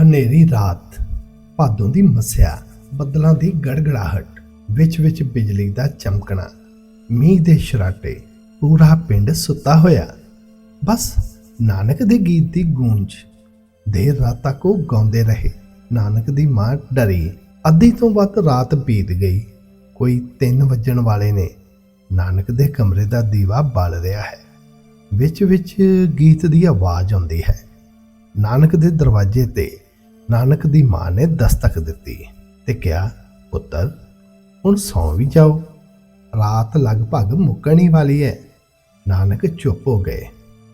ਹਨੇਰੀ ਰਾਤ ਭਾਦੋਂ ਦੀ ਮੱਸਿਆ, ਬੱਦਲਾਂ ਦੀ ਗੜਗੜਾਹਟ, ਵਿੱਚ ਵਿੱਚ ਬਿਜਲੀ ਦਾ ਚਮਕਣਾ, ਮੀਂਹ ਦੇ ਸ਼ਰਾਟੇ ਪੂਰਾ ਪਿੰਡ ਸੁੱਤਾ ਹੋਇਆ। ਬਸ ਨਾਨਕ ਦੇ ਗੀਤ ਦੀ ਗੂੰਜ, ਦੇਰ ਰਾਤ ਤੱਕ ਉਹ ਗਾਉਂਦੇ ਰਹੇ। ਨਾਨਕ ਦੀ ਮਾਂ ਡਰੀ, ਅੱਧੀ ਤੋਂ ਵੱਧ ਰਾਤ ਬੀਤ ਗਈ। ਕੋਈ 3 ਵੱਜਣ ਵਾਲੇ ਨੇ, ਨਾਨਕ ਦੇ ਕਮਰੇ ਦਾ ਦੀਵਾ ਬਲ ਰਿਹਾ ਹੈ। ਵਿੱਚ ਵਿੱਚ ਗੀਤ ਦੀ ਆਵਾਜ਼ ਆਉਂਦੀ ਹੈ। ਨਾਨਕ ਦੇ ਦਰਵਾਜ਼ੇ ਤੇ ਨਾਨਕ ਦੀ ਮਾਂ ਨੇ ਦਸਤਕ ਦਿੱਤੀ ਤੇ ਕਿਹਾ, ਪੁੱਤਰ, ਹੁਣ ਸੌਂ ਵੀ ਜਾਓ। ਰਾਤ ਲਗਭਗ ਮੁੱਕਣ ਹੀ ਵਾਲੀ ਹੈ ਨਾਨਕ ਚੁੱਪ ਹੋ ਗਏ।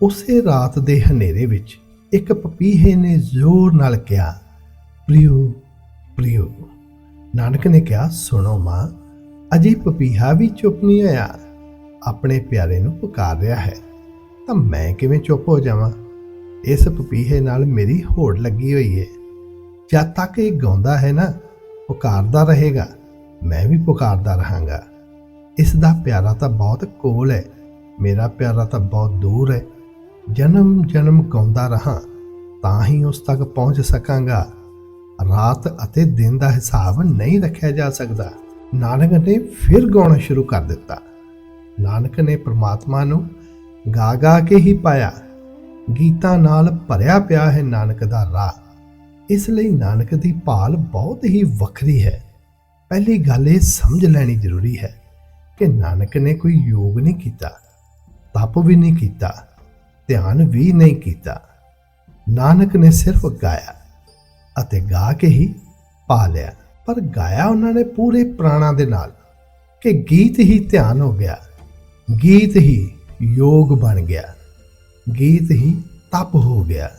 ਉਸੇ ਰਾਤ ਦੇ ਹਨੇਰੇ ਵਿੱਚ ਇੱਕ ਪਪੀਹੇ ਨੇ ਜ਼ੋਰ ਨਾਲ ਕਿਹਾ, ਪ੍ਰਿਯੋ ਪ੍ਰਿਯੋ। ਨਾਨਕ ਨੇ ਕਿਹਾ, ਸੁਣੋ ਮਾਂ, ਅਜੇ ਪਪੀਹਾ ਵੀ ਚੁੱਪ ਨਹੀਂ ਹੋਇਆ। ਆਪਣੇ ਪਿਆਰੇ ਨੂੰ ਪੁਕਾਰ ਰਿਹਾ ਹੈ। ਤਾਂ ਮੈਂ ਕਿਵੇਂ ਚੁੱਪ ਹੋ ਜਾਵਾਂ? ਇਸ ਪਪੀਹੇ ਨਾਲ ਮੇਰੀ ਹੋੜ ਲੱਗੀ ਹੋਈ ਹੈ ਜਦ ਤੱਕ ਇਹ ਗਾਉਂਦਾ ਹੈ ਨਾ, ਪੁਕਾਰਦਾ ਰਹੇਗਾ, ਮੈਂ ਵੀ ਪੁਕਾਰਦਾ ਰਹਾਂਗਾ। ਇਸ ਦਾ ਪਿਆਰਾ ਤਾਂ ਬਹੁਤ ਕੋਲ ਹੈ, ਮੇਰਾ ਪਿਆਰਾ ਤਾਂ ਬਹੁਤ ਦੂਰ ਹੈ। ਜਨਮ ਜਨਮ ਗਾਉਂਦਾ ਰਹਾ, ਤਾਂ ਹੀ ਉਸ ਤੱਕ ਪਹੁੰਚ ਸਕਾਂਗਾ। ਰਾਤ ਅਤੇ ਦਿਨ ਦਾ ਹਿਸਾਬ ਨਹੀਂ ਰੱਖਿਆ ਜਾ ਸਕਦਾ। ਨਾਨਕ ਨੇ ਫਿਰ ਗਾਉਣਾ ਸ਼ੁਰੂ ਕਰ ਦਿੱਤਾ। ਨਾਨਕ ਨੇ ਪ੍ਰਮਾਤਮਾ ਨੂੰ ਗਾ ਗਾ ਕੇ ਹੀ ਪਾਇਆ। ਗੀਤਾਂ ਨਾਲ ਭਰਿਆ ਪਿਆ ਹੈ ਨਾਨਕ ਦਾ ਰਾਹ। ਇਸ ਲਈ ਨਾਨਕ ਦੀ ਭਾਲ ਬਹੁਤ ਹੀ ਵੱਖਰੀ ਹੈ। ਪਹਿਲੀ ਗੱਲ ਇਹ ਸਮਝ ਲੈਣੀ ਜ਼ਰੂਰੀ ਹੈ ਕਿ ਨਾਨਕ ਨੇ ਕੋਈ ਯੋਗ ਨਹੀਂ ਕੀਤਾ, ਤਪ ਵੀ ਨਹੀਂ ਕੀਤਾ, ਧਿਆਨ ਵੀ ਨਹੀਂ ਕੀਤਾ। ਨਾਨਕ ਨੇ ਸਿਰਫ ਗਾਇਆ ਅਤੇ ਗਾ ਕੇ ਹੀ ਪਾ ਲਿਆ ਪਰ ਗਾਇਆ ਉਹਨਾਂ ਨੇ ਪੂਰੇ ਪ੍ਰਾਣਾਂ ਦੇ ਨਾਲ ਕਿ ਗੀਤ ਹੀ ਧਿਆਨ ਹੋ ਗਿਆ, ਗੀਤ ਹੀ ਯੋਗ ਬਣ ਗਿਆ, ਗੀਤ ਹੀ ਤਪ ਹੋ ਗਿਆ।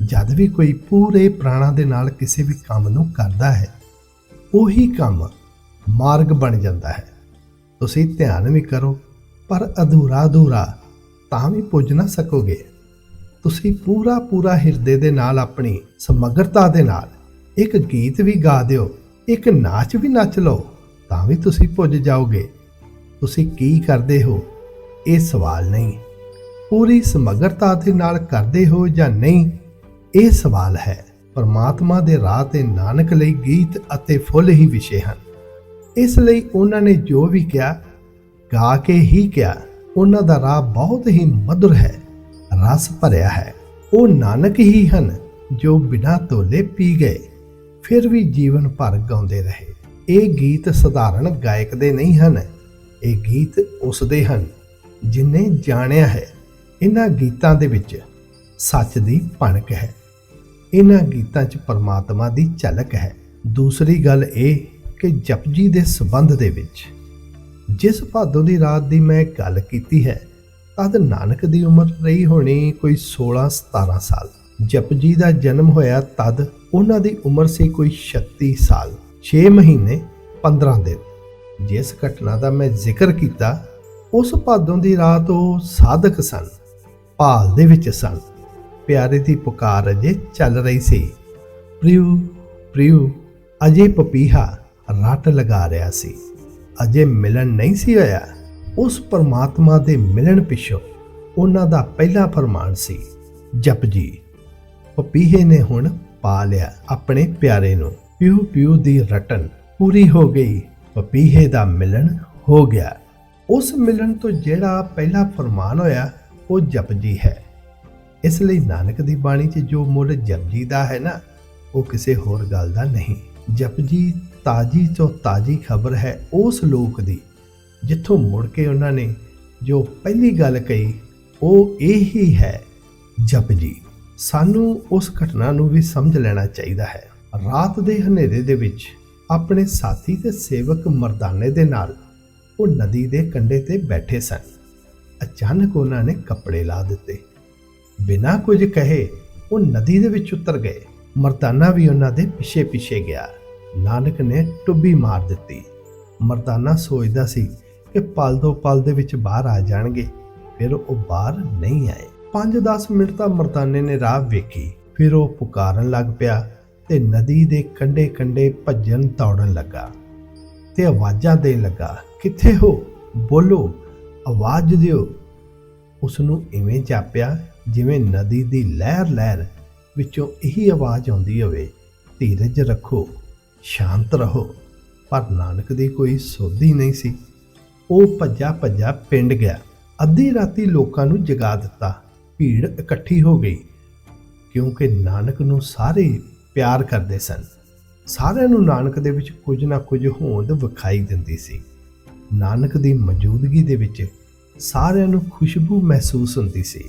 ਜਦ ਵੀ ਕੋਈ ਪੂਰੇ ਪ੍ਰਾਣਾਂ ਦੇ ਨਾਲ ਕਿਸੇ ਵੀ ਕੰਮ ਨੂੰ ਕਰਦਾ ਹੈ, ਉਹੀ ਕੰਮ ਮਾਰਗ ਬਣ ਜਾਂਦਾ ਹੈ। ਤੁਸੀਂ ਧਿਆਨ ਵੀ ਕਰੋ, ਪਰ ਅਧੂਰਾ ਅਧੂਰਾ ਤਾਂ ਵੀ ਪੁੱਜ ਨਾ ਸਕੋਗੇ। ਤੁਸੀਂ ਪੂਰਾ ਪੂਰਾ ਹਿਰਦੇ ਦੇ ਨਾਲ, ਆਪਣੀ ਸਮਗਰਤਾ ਦੇ ਨਾਲ ਇੱਕ ਗੀਤ ਵੀ ਗਾ ਦਿਓ, ਇੱਕ ਨਾਚ ਵੀ ਨੱਚ ਲਓ, ਤਾਂ ਵੀ ਤੁਸੀਂ ਪੁੱਜ ਜਾਓਗੇ। ਤੁਸੀਂ ਕੀ ਕਰਦੇ ਹੋ? ਇਹ ਸਵਾਲ ਨਹੀਂ। ਪੂਰੀ ਸਮਗਰਤਾ ਦੇ ਨਾਲ ਕਰਦੇ ਹੋ ਜਾਂ ਨਹੀਂ? ਇਹ ਸਵਾਲ ਹੈ, ਪਰਮਾਤਮਾ ਦੇ ਰਾਹ ਤੇ ਨਾਨਕ ਲਈ ਗੀਤ ਅਤੇ ਫੁੱਲ ਹੀ ਵਿਸ਼ੇ ਹਨ। ਇਸ ਲਈ ਉਹਨਾਂ ਨੇ ਜੋ ਵੀ ਕਿਹਾ, ਗਾ ਕੇ ਹੀ ਕਿਹਾ, ਉਹਨਾਂ ਦਾ ਰਾਹ ਬਹੁਤ ਹੀ ਮధుਰ ਹੈ, ਰਸ ਭਰਿਆ ਹੈ। ਉਹ ਨਾਨਕ ਹੀ ਹਨ ਜੋ ਬਿਨਾਂ ਤੋਲੇ ਪੀ ਗਏ, ਫਿਰ ਵੀ ਜੀਵਨ ਭਰ ਗਾਉਂਦੇ ਰਹੇ। ਇਹ ਗੀਤ ਸਧਾਰਨ ਗਾਇਕ ਦੇ ਨਹੀਂ ਹਨ, ਇਹ ਗੀਤ ਉਸ ਦੇ ਹਨ ਜਿਨੇ ਜਾਣਿਆ ਹੈ। ਇਹਨਾਂ ਗੀਤਾਂ ਦੇ ਵਿੱਚ ਸੱਚ ਦੀ ਭਣਕ ਹੈ। ਇਹਨਾਂ ਗੀਤਾਂ 'ਚ ਪਰਮਾਤਮਾ ਦੀ ਝਲਕ ਹੈ। ਦੂਸਰੀ ਗੱਲ ਇਹ ਕਿ ਜਪਜੀ ਦੇ ਸਬੰਧ ਦੇ ਵਿੱਚ ਜਿਸ ਭਾਦੋਂ ਦੀ ਰਾਤ ਦੀ ਮੈਂ ਗੱਲ ਕੀਤੀ ਹੈ, ਤਦ ਨਾਨਕ ਦੀ ਉਮਰ ਰਹੀ ਹੋਣੀ ਕੋਈ 16 17 ਸਾਲ। ਜਪਜੀ ਦਾ ਜਨਮ ਹੋਇਆ ਤਦ ਉਹਨਾਂ ਦੀ ਉਮਰ ਸੀ ਕੋਈ 36 ਸਾਲ 6 ਮਹੀਨੇ 15 ਦਿਨ। ਜਿਸ ਘਟਨਾ ਦਾ ਮੈਂ ਜ਼ਿਕਰ ਕੀਤਾ, ਉਸ ਭਾਦੋਂ ਦੀ ਰਾਤ ਉਹ ਸਾਧਕ ਸਨ, ਭਾਲ ਦੇ ਵਿੱਚ ਸਨ। ਪਿਆਰੇ ਦੀ ਪੁਕਾਰ ਅਜੇ ਚੱਲ ਰਹੀ ਸੀ। ਪ੍ਰਿਯੂ ਪ੍ਰਿਯੂ ਅਜੇ ਪਪੀਹਾ ਰੱਟ ਲਗਾ ਰਿਹਾ ਸੀ। ਅਜੇ ਮਿਲਣ ਨਹੀਂ ਸੀ ਹੋਇਆ ਉਸ ਪਰਮਾਤਮਾ ਦੇ ਮਿਲਣ ਪਿੱਛੋਂ ਉਹਨਾਂ ਦਾ ਪਹਿਲਾ ਫਰਮਾਨ ਸੀ ਜਪਜੀ ਪਪੀਹੇ ਨੇ ਹੁਣ ਪਾ ਲਿਆ ਆਪਣੇ ਪਿਆਰੇ ਨੂੰ। ਪਿਉ ਪਿਉ ਦੀ ਰਟਨ ਪੂਰੀ ਹੋ ਗਈ। ਪਪੀਹੇ ਦਾ ਮਿਲਣ ਹੋ ਗਿਆ। ਉਸ ਮਿਲਣ ਤੋਂ ਜਿਹੜਾ ਪਹਿਲਾ ਫਰਮਾਨ ਹੋਇਆ, ਉਹ ਜਪਜੀ ਹੈ। ਇਸ ਲਈ ਨਾਨਕ ਦੀ ਬਾਣੀ 'ਚ ਜੋ ਮੁੱਲ ਜਪਜੀ ਦਾ ਹੈ ਨਾ, ਉਹ ਕਿਸੇ ਹੋਰ ਗੱਲ ਦਾ ਨਹੀਂ। ਜਪਜੀ ਤਾਜੀ ਤੋਂ ਤਾਜੀ ਖਬਰ ਹੈ ਉਸ ਲੋਕ ਦੀ, ਜਿੱਥੋਂ ਮੁੜ ਕੇ ਉਹਨਾਂ ਨੇ ਜੋ ਪਹਿਲੀ ਗੱਲ ਕਹੀ, ਉਹ ਇਹ ਹੀ ਹੈ, ਜਪਜੀ। ਸਾਨੂੰ ਉਸ ਘਟਨਾ ਨੂੰ ਵੀ ਸਮਝ ਲੈਣਾ ਚਾਹੀਦਾ ਹੈ। ਰਾਤ ਦੇ ਹਨੇਰੇ ਦੇ ਵਿੱਚ ਆਪਣੇ ਸਾਥੀ ਤੇ ਸੇਵਕ ਮਰਦਾਨੇ ਦੇ ਨਾਲ ਉਹ ਨਦੀ ਦੇ ਕੰਢੇ ਤੇ ਬੈਠੇ ਸਨ। ਅਚਾਨਕ ਉਹਨਾਂ ਨੇ ਕੱਪੜੇ ਲਾ ਦਿੱਤੇ। ਬਿਨਾਂ ਕੁਝ ਕਹੇ ਉਹ ਨਦੀ ਦੇ ਵਿੱਚ ਉਤਰ ਗਏ। ਮਰਦਾਨਾ ਵੀ ਉਹਨਾਂ ਦੇ ਪਿੱਛੇ ਪਿੱਛੇ ਗਿਆ। ਨਾਨਕ ਨੇ ਟੁੱਬੀ ਮਾਰ ਦਿੱਤੀ। ਮਰਦਾਨਾ ਸੋਚਦਾ ਸੀ ਕਿ ਪਲ ਦੋ ਪਲ ਦੇ ਵਿੱਚ ਬਾਹਰ ਆ ਜਾਣਗੇ, ਫਿਰ ਉਹ ਬਾਹਰ ਨਹੀਂ ਆਏ। 5-10 ਮਿੰਟ ਤਾਂ ਮਰਦਾਨੇ ਨੇ ਰਾਹ ਵੇਖੀ। ਫਿਰ ਉਹ ਪੁਕਾਰਨ ਲੱਗ ਪਿਆ ਤੇ ਨਦੀ ਦੇ ਕੰਢੇ ਕੰਢੇ ਭੱਜਣ ਦੌੜਨ ਲੱਗਾ ਤੇ ਆਵਾਜ਼ਾਂ ਦੇਣ ਲੱਗਾ, ਕਿੱਥੇ ਹੋ? ਬੋਲੋ, ਆਵਾਜ਼ ਦਿਓ। ਉਸ ਨੂੰ ਇਵੇਂ ਜਾਪਿਆ ਜਿਵੇਂ ਨਦੀ ਦੀ ਲਹਿਰ ਲਹਿਰ ਵਿੱਚੋਂ ਇਹੀ ਆਵਾਜ਼ ਆਉਂਦੀ ਹੋਵੇ, ਧੀਰਜ ਰੱਖੋ, ਸ਼ਾਂਤ ਰਹੋ। ਪਰ ਨਾਨਕ ਦੀ ਕੋਈ ਸੋਧੀ ਨਹੀਂ ਸੀ। ਉਹ ਭੱਜਾ ਭੱਜਾ ਪਿੰਡ ਗਿਆ। ਅੱਧੀ ਰਾਤੀ ਲੋਕਾਂ ਨੂੰ ਜਗਾ ਦਿੱਤਾ। ਭੀੜ ਇਕੱਠੀ ਹੋ ਗਈ। ਕਿਉਂਕਿ ਨਾਨਕ ਨੂੰ ਸਾਰੇ ਪਿਆਰ ਕਰਦੇ ਸਨ। ਸਾਰਿਆਂ ਨੂੰ ਨਾਨਕ ਦੇ ਵਿੱਚ ਕੁਝ ਨਾ ਕੁਝ ਹੋਂਦ ਵਿਖਾਈ ਦਿੰਦੀ ਸੀ। ਨਾਨਕ ਦੀ ਮੌਜੂਦਗੀ ਦੇ ਵਿੱਚ ਸਾਰਿਆਂ ਨੂੰ ਖੁਸ਼ਬੂ ਮਹਿਸੂਸ ਹੁੰਦੀ ਸੀ।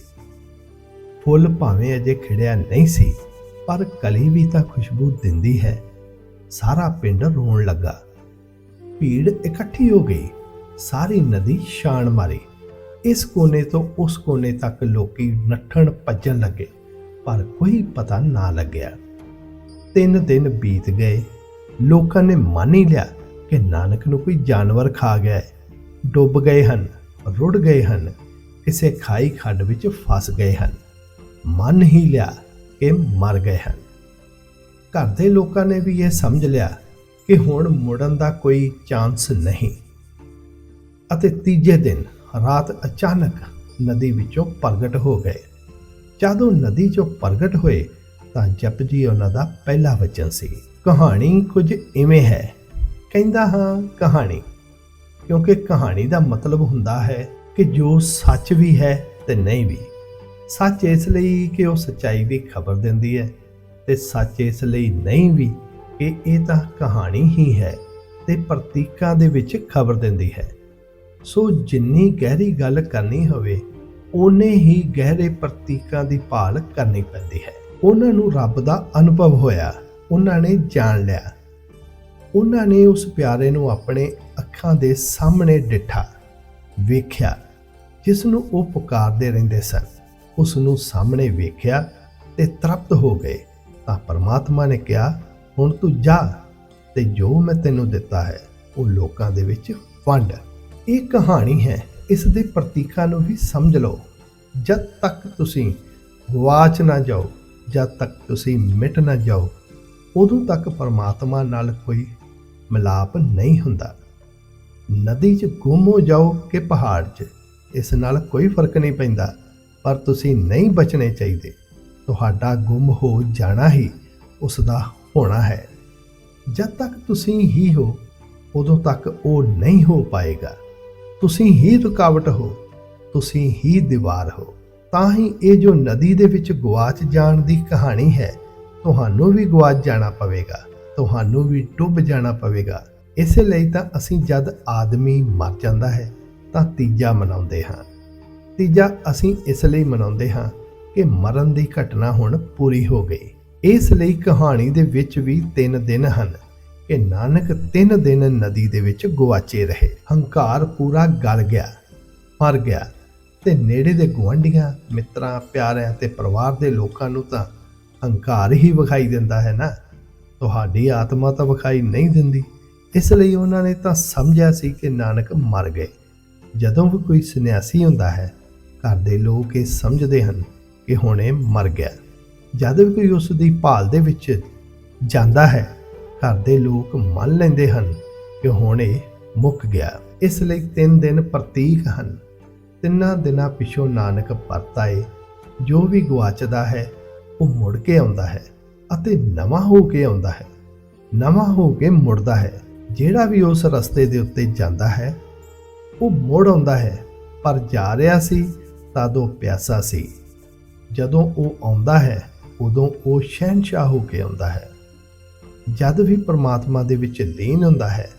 ਫੁੱਲ ਭਾਵੇਂ ਅਜੇ ਖਿੜਿਆ ਨਹੀਂ ਸੀ, ਪਰ ਕਲੀ ਵੀ ਤਾਂ ਖੁਸ਼ਬੂ ਦਿੰਦੀ ਹੈ। ਸਾਰਾ ਪਿੰਡ ਰੋਣ ਲੱਗਾ। ਭੀੜ ਇਕੱਠੀ ਹੋ ਗਈ। ਸਾਰੀ ਨਦੀ ਛਾਣ ਮਾਰੀ। ਇਸ ਕੋਨੇ ਤੋਂ ਉਸ ਕੋਨੇ ਤੱਕ ਲੋਕੀ ਨੱਠਣ ਭੱਜਣ ਲੱਗੇ, ਪਰ ਕੋਈ ਪਤਾ ਨਾ ਲੱਗਿਆ। ਤਿੰਨ ਦਿਨ ਬੀਤ ਗਏ। ਲੋਕਾਂ ਨੇ ਮੰਨ ਹੀ ਲਿਆ ਕਿ ਨਾਨਕ ਨੂੰ ਕੋਈ ਜਾਨਵਰ ਖਾ ਗਿਆ ਹੈ। ਡੁੱਬ ਗਏ ਹਨ, ਰੁੜ ਗਏ ਹਨ, ਕਿਸੇ ਖਾਈ ਖੱਡ ਵਿੱਚ ਫਸ ਗਏ ਹਨ। ਮੰਨ ਹੀ ਲਿਆ ਕਿ ਮਰ ਗਏ ਹਨ। ਘਰ ਦੇ ਲੋਕਾਂ ਨੇ ਵੀ ਇਹ ਸਮਝ ਲਿਆ ਕਿ ਹੁਣ ਮੁੜਨ ਦਾ ਕੋਈ ਚਾਂਸ ਨਹੀਂ। ਅਤੇ ਤੀਜੇ ਦਿਨ ਰਾਤ ਅਚਾਨਕ ਨਦੀ ਵਿੱਚੋਂ ਪ੍ਰਗਟ ਹੋ ਗਏ। ਜਦੋਂ ਨਦੀ ਚੋਂ ਪ੍ਰਗਟ ਹੋਏ ਤਾਂ ਜਪਜੀ ਉਹਨਾਂ ਦਾ ਪਹਿਲਾ ਵਚਨ ਸੀ, ਕਹਾਣੀ ਕੁਝ ਇਵੇਂ ਹੈ। ਕਹਿੰਦਾ, ਹਾਂ, ਕਹਾਣੀ। ਕਿਉਂਕਿ ਕਹਾਣੀ ਦਾ ਮਤਲਬ ਹੁੰਦਾ ਹੈ ਕਿ ਜੋ ਸੱਚ ਵੀ ਹੈ ਤੇ ਨਹੀਂ ਵੀ। ਸੱਚ ਇਸ ਲਈ ਕਿ ਉਹ ਸੱਚਾਈ ਦੀ ਖਬਰ ਦਿੰਦੀ ਹੈ ਤੇ ਸੱਚ ਇਸ ਲਈ ਨਹੀਂ ਵੀ ਕਿ ਇਹ ਤਾਂ ਕਹਾਣੀ ਹੀ ਹੈ ਤੇ ਪ੍ਰਤੀਕਾਂ ਦੇ ਵਿੱਚ ਖਬਰ ਦਿੰਦੀ ਹੈ। ਸੋ ਜਿੰਨੀ ਗਹਿਰੀ ਗੱਲ ਕਰਨੀ ਹੋਵੇ, ਓਨੇ ਹੀ ਗਹਿਰੇ ਪ੍ਰਤੀਕਾਂ ਦੀ ਭਾਲ ਕਰਨੀ ਪੈਂਦੀ ਹੈ। ਉਹਨਾਂ ਨੂੰ ਰੱਬ ਦਾ ਅਨੁਭਵ ਹੋਇਆ, ਉਹਨਾਂ ਨੇ ਜਾਣ ਲਿਆ। ਉਹਨਾਂ ਨੇ ਉਸ ਪਿਆਰੇ ਨੂੰ ਆਪਣੇ ਅੱਖਾਂ ਦੇ ਸਾਹਮਣੇ ਡਿੱਠਾ, ਵੇਖਿਆ, ਜਿਸ ਨੂੰ ਉਹ ਪੁਕਾਰਦੇ ਰਹਿੰਦੇ ਸਨ। ਉਸ ਨੂੰ ਸਾਹਮਣੇ ਵੇਖਿਆ ਤੇ ਤ੍ਰਪਤ ਹੋ ਗਏ। ਤਾਂ ਪਰਮਾਤਮਾ ਨੇ ਕਿਹਾ, ਹੁਣ ਤੂੰ ਜਾ ਤੇ ਜੋ ਮੈਂ ਤੈਨੂੰ ਦਿੱਤਾ ਹੈ, ਉਹ ਲੋਕਾਂ ਦੇ ਵਿੱਚ ਵੰਡ। ਇਹ ਕਹਾਣੀ ਹੈ, ਇਸ ਦੇ ਪ੍ਰਤੀਕਾਂ ਨੂੰ ਵੀ ਸਮਝ ਲਓ। ਜਦ ਤੱਕ ਤੁਸੀਂ ਵਾਚ ਨਾ ਜਾਓ, ਜਦ ਤੱਕ ਤੁਸੀਂ ਮਿਟ ਨਾ ਜਾਓ, ਉਦੋਂ ਤੱਕ ਪਰਮਾਤਮਾ ਨਾਲ ਕੋਈ ਮਿਲਾਪ ਨਹੀਂ ਹੁੰਦਾ। ਨਦੀ 'ਚ ਗੁੰਮ ਹੋ ਜਾਓ ਕਿ ਪਹਾੜ 'ਚ, ਇਸ ਨਾਲ ਕੋਈ ਫ਼ਰਕ ਨਹੀਂ ਪੈਂਦਾ। ਪਰ ਤੁਸੀਂ ਨਹੀਂ ਬਚਣੇ ਚਾਹੀਦੇ। ਤੁਹਾਡਾ ਗੁੰਮ ਹੋ ਜਾਣਾ ਹੀ ਉਸ ਦਾ ਹੋਣਾ ਹੈ। ਜਦ ਤੱਕ ਤੁਸੀਂ ਹੀ ਹੋ, ਉਦੋਂ ਤੱਕ ਉਹ ਨਹੀਂ ਹੋ ਪਾਏਗਾ। ਤੁਸੀਂ ਹੀ ਰੁਕਾਵਟ ਹੋ, ਤੁਸੀਂ ਹੀ ਦੀਵਾਰ ਹੋ। ਤਾਂ ਹੀ ਇਹ ਜੋ ਨਦੀ ਦੇ ਵਿੱਚ ਗਵਾਚ ਜਾਣ ਦੀ ਕਹਾਣੀ ਹੈ, ਤੁਹਾਨੂੰ ਵੀ ਗਵਾਚ ਜਾਣਾ ਪਵੇਗਾ, ਤੁਹਾਨੂੰ ਵੀ ਡੁੱਬ ਜਾਣਾ ਪਵੇਗਾ। ਇਸੇ ਲਈ ਤਾਂ ਅਸੀਂ ਜਦ ਆਦਮੀ ਮਰ ਜਾਂਦਾ ਹੈ, ਤਾਂ ਤੀਜਾ ਮਨਾਉਂਦੇ ਹਾਂ। ਤੀਜਾ ਅਸੀਂ ਇਸ ਲਈ ਮਨਾਉਂਦੇ ਹਾਂ ਕਿ ਮਰਨ ਦੀ ਘਟਨਾ ਹੁਣ ਪੂਰੀ ਹੋ ਗਈ। ਇਸ ਲਈ ਕਹਾਣੀ ਦੇ ਵਿੱਚ ਵੀ ਤਿੰਨ ਦਿਨ ਹਨ ਕਿ ਨਾਨਕ ਤਿੰਨ ਦਿਨ ਨਦੀ ਦੇ ਵਿੱਚ ਗਵਾਚੇ ਰਹੇ। ਹੰਕਾਰ ਪੂਰਾ ਗਲ ਗਿਆ, ਮਰ ਗਿਆ ਤੇ ਨੇੜੇ ਦੇ ਗੁਆਂਢੀਆਂ, ਮਿੱਤਰਾਂ, ਪਿਆਰਿਆਂ ਤੇ ਪਰਿਵਾਰ ਦੇ ਲੋਕਾਂ ਨੂੰ ਤਾਂ ਹੰਕਾਰ ਹੀ ਵਿਖਾਈ ਦਿੰਦਾ ਹੈ ਨਾ? ਤੁਹਾਡੀ ਆਤਮਾ ਤਾਂ ਵਿਖਾਈ ਨਹੀਂ ਦਿੰਦੀ। ਇਸ ਲਈ ਉਹਨਾਂ ਨੇ ਤਾਂ ਸਮਝਿਆ ਸੀ ਕਿ ਨਾਨਕ ਮਰ ਗਏ। ਜਦੋਂ ਵੀ ਕੋਈ ਸੰਨਿਆਸੀ ਹੁੰਦਾ ਹੈ ਘਰ ਦੇ ਲੋਕ ਇਹ ਸਮਝਦੇ ਹਨ ਕਿ ਹੁਣ ਇਹ ਮਰ ਗਿਆ। ਜਦ ਵੀ ਕੋਈ ਉਸ ਦੀ ਭਾਲ ਦੇ ਵਿੱਚ ਜਾਂਦਾ ਹੈ, ਘਰ ਦੇ ਲੋਕ ਮੰਨ ਲੈਂਦੇ ਹਨ ਕਿ ਹੁਣ ਇਹ ਮੁੱਕ ਗਿਆ। ਇਸ ਲਈ ਤਿੰਨ ਦਿਨ ਪ੍ਰਤੀਕ ਹਨ। ਤਿੰਨਾਂ ਦਿਨਾਂ ਪਿਛੋਂ ਨਾਨਕ ਪਰਤ ਆਏ। ਜੋ ਵੀ ਗਵਾਚਦਾ ਹੈ, ਉਹ ਮੁੜ ਕੇ ਆਉਂਦਾ ਹੈ ਅਤੇ ਨਵਾਂ ਹੋ ਕੇ ਆਉਂਦਾ ਹੈ। ਨਵਾਂ ਹੋ ਕੇ ਮੁੜਦਾ ਹੈ। ਜਿਹੜਾ ਵੀ ਉਸ ਰਸਤੇ ਦੇ ਉੱਤੇ ਜਾਂਦਾ ਹੈ, ਉਹ ਮੁੜ ਆਉਂਦਾ ਹੈ। ਪਰ ਜਾ ਰਿਹਾ ਸੀ ਤਦ ਉਹ ਪਿਆਸਾ ਸੀ। ਜਦੋਂ ਉਹ ਆਉਂਦਾ ਹੈ, ਉਦੋਂ ਉਹ ਸ਼ਹਿਨशाह ਹੋ ਕੇ ਆਉਂਦਾ ਹੈ। ਜਦ ਵੀ ਪਰਮਾਤਮਾ ਦੇ ਵਿੱਚ ਲੀਨ ਹੁੰਦਾ ਹੈ,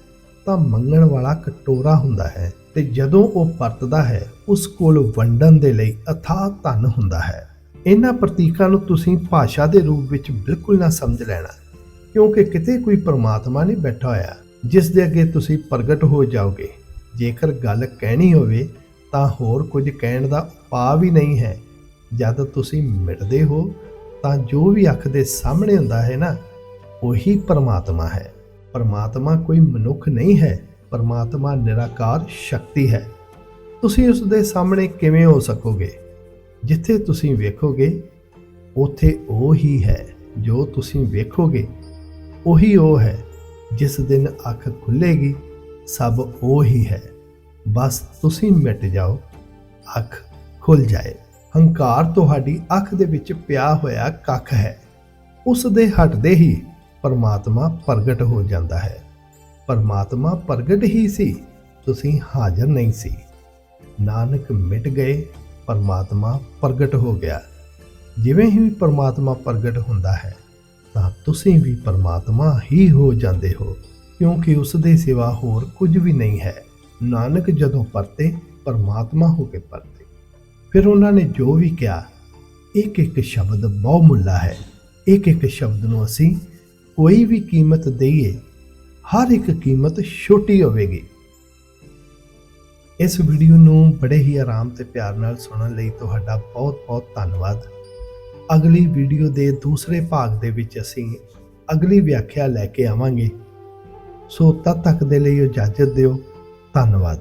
ਤਾਂ ਮੰਗਣ ਵਾਲਾ ਕਟੋਰਾ ਹੁੰਦਾ ਹੈ ਤੇ ਜਦੋਂ ਉਹ ਪਰਤਦਾ ਹੈ, ਉਸ ਕੋਲ ਵੰਡਣ ਦੇ ਲਈ ਅਥਾਹ ਧਨ ਹੁੰਦਾ ਹੈ। ਇਹਨਾਂ ਪ੍ਰਤੀਕਾਂ ਨੂੰ ਤੁਸੀਂ ਭਾਸ਼ਾ ਦੇ ਰੂਪ ਵਿੱਚ ਬਿਲਕੁਲ ਨਾ ਸਮਝ ਲੈਣਾ, ਕਿਉਂਕਿ ਕਿਤੇ ਕੋਈ ਪਰਮਾਤਮਾ ਨਹੀਂ ਬੈਠਾ ਹੋਇਆ, ਜਿਸ ਦੇ ਅੱਗੇ ਤੁਸੀਂ ਪ੍ਰਗਟ ਹੋ ਜਾਓਗੇ। ਜੇਕਰ ਗੱਲ ਕਹਿਣੀ ਹੋਵੇ ਤਾਂ ਹੋਰ ਕੁਝ ਕਹਿਣ ਦਾ ਉਪਾਅ ਵੀ ਨਹੀਂ ਹੈ। ਜਦ ਤੁਸੀਂ ਮਿਟਦੇ ਹੋ, ਤਾਂ ਜੋ ਵੀ ਅੱਖ ਦੇ ਸਾਹਮਣੇ ਹੁੰਦਾ ਹੈ ਨਾ, ਉਹੀ ਪਰਮਾਤਮਾ ਹੈ। ਪਰਮਾਤਮਾ ਕੋਈ ਮਨੁੱਖ ਨਹੀਂ ਹੈ, ਪਰਮਾਤਮਾ ਨਿਰਾਕਾਰ ਸ਼ਕਤੀ ਹੈ। ਤੁਸੀਂ ਉਸ ਦੇ ਸਾਹਮਣੇ ਕਿਵੇਂ ਹੋ ਸਕੋਗੇ? ਜਿੱਥੇ ਤੁਸੀਂ ਵੇਖੋਗੇ, ਉਥੇ ਉਹ ਹੀ ਹੈ, ਜੋ ਤੁਸੀਂ ਵੇਖੋਗੇ, ਉਹੀ ਉਹ ਹੈ। ਜਿਸ ਦਿਨ ਅੱਖ ਖੁੱਲੇਗੀ ਸਭ ਉਹ ਹੀ ਹੈ। ਬਸ ਤੁਸੀਂ ਮਿਟ ਜਾਓ, ਅੱਖ ਖੁੱਲ ਜਾਏ। ਹੰਕਾਰ ਤੁਹਾਡੀ ਅੱਖ ਦੇ ਵਿੱਚ ਪਿਆ ਹੋਇਆ ਕੱਖ ਹੈ। ਉਸ ਦੇ ਹਟਦੇ ਹੀ ਪਰਮਾਤਮਾ ਪ੍ਰਗਟ ਹੋ ਜਾਂਦਾ ਹੈ। ਪਰਮਾਤਮਾ ਪ੍ਰਗਟ ਹੀ ਸੀ, ਤੁਸੀਂ ਹਾਜ਼ਰ ਨਹੀਂ ਸੀ। ਨਾਨਕ ਮਿਟ ਗਏ, ਪਰਮਾਤਮਾ ਪ੍ਰਗਟ ਹੋ ਗਿਆ। ਜਿਵੇਂ ਹੀ ਪਰਮਾਤਮਾ ਪ੍ਰਗਟ ਹੁੰਦਾ ਹੈ, ਤਾਂ ਤੁਸੀਂ ਵੀ ਪਰਮਾਤਮਾ ਹੀ ਹੋ ਜਾਂਦੇ ਹੋ, ਕਿਉਂਕਿ ਉਸ ਦੇ ਸਿਵਾ ਹੋਰ ਕੁਝ ਵੀ ਨਹੀਂ ਹੈ। ਨਾਨਕ ਜਦੋਂ ਪਰਤੇ, ਪਰਮਾਤਮਾ ਹੋ ਕੇ ਪਰਤੇ। ਫਿਰ ਉਹਨਾਂ ਨੇ ਜੋ ਵੀ ਕਿਹਾ, ਇੱਕ ਇੱਕ ਸ਼ਬਦ ਬਹੁਮੁੱਲਾ ਹੈ। ਇੱਕ ਇੱਕ ਸ਼ਬਦ ਨੂੰ ਅਸੀਂ ਕੋਈ ਵੀ ਕੀਮਤ ਦਈਏ, ਹਰ ਇੱਕ ਕੀਮਤ ਛੋਟੀ ਹੋਵੇਗੀ। ਇਸ ਵੀਡੀਓ ਨੂੰ ਬੜੇ ਹੀ ਆਰਾਮ ਤੇ ਪਿਆਰ ਨਾਲ ਸੁਣਨ ਲਈ ਤੁਹਾਡਾ ਬਹੁਤ-ਬਹੁਤ ਧੰਨਵਾਦ। ਅਗਲੀ ਵੀਡੀਓ ਦੇ ਦੂਸਰੇ ਭਾਗ ਦੇ ਵਿੱਚ ਅਸੀਂ ਅਗਲੀ ਵਿਆਖਿਆ ਲੈ ਕੇ ਆਵਾਂਗੇ। ਸੋ ਤਦ ਤੱਕ ਦੇ ਲਈ ਇਜਾਜ਼ਤ ਦਿਓ। ਧੰਨਵਾਦ।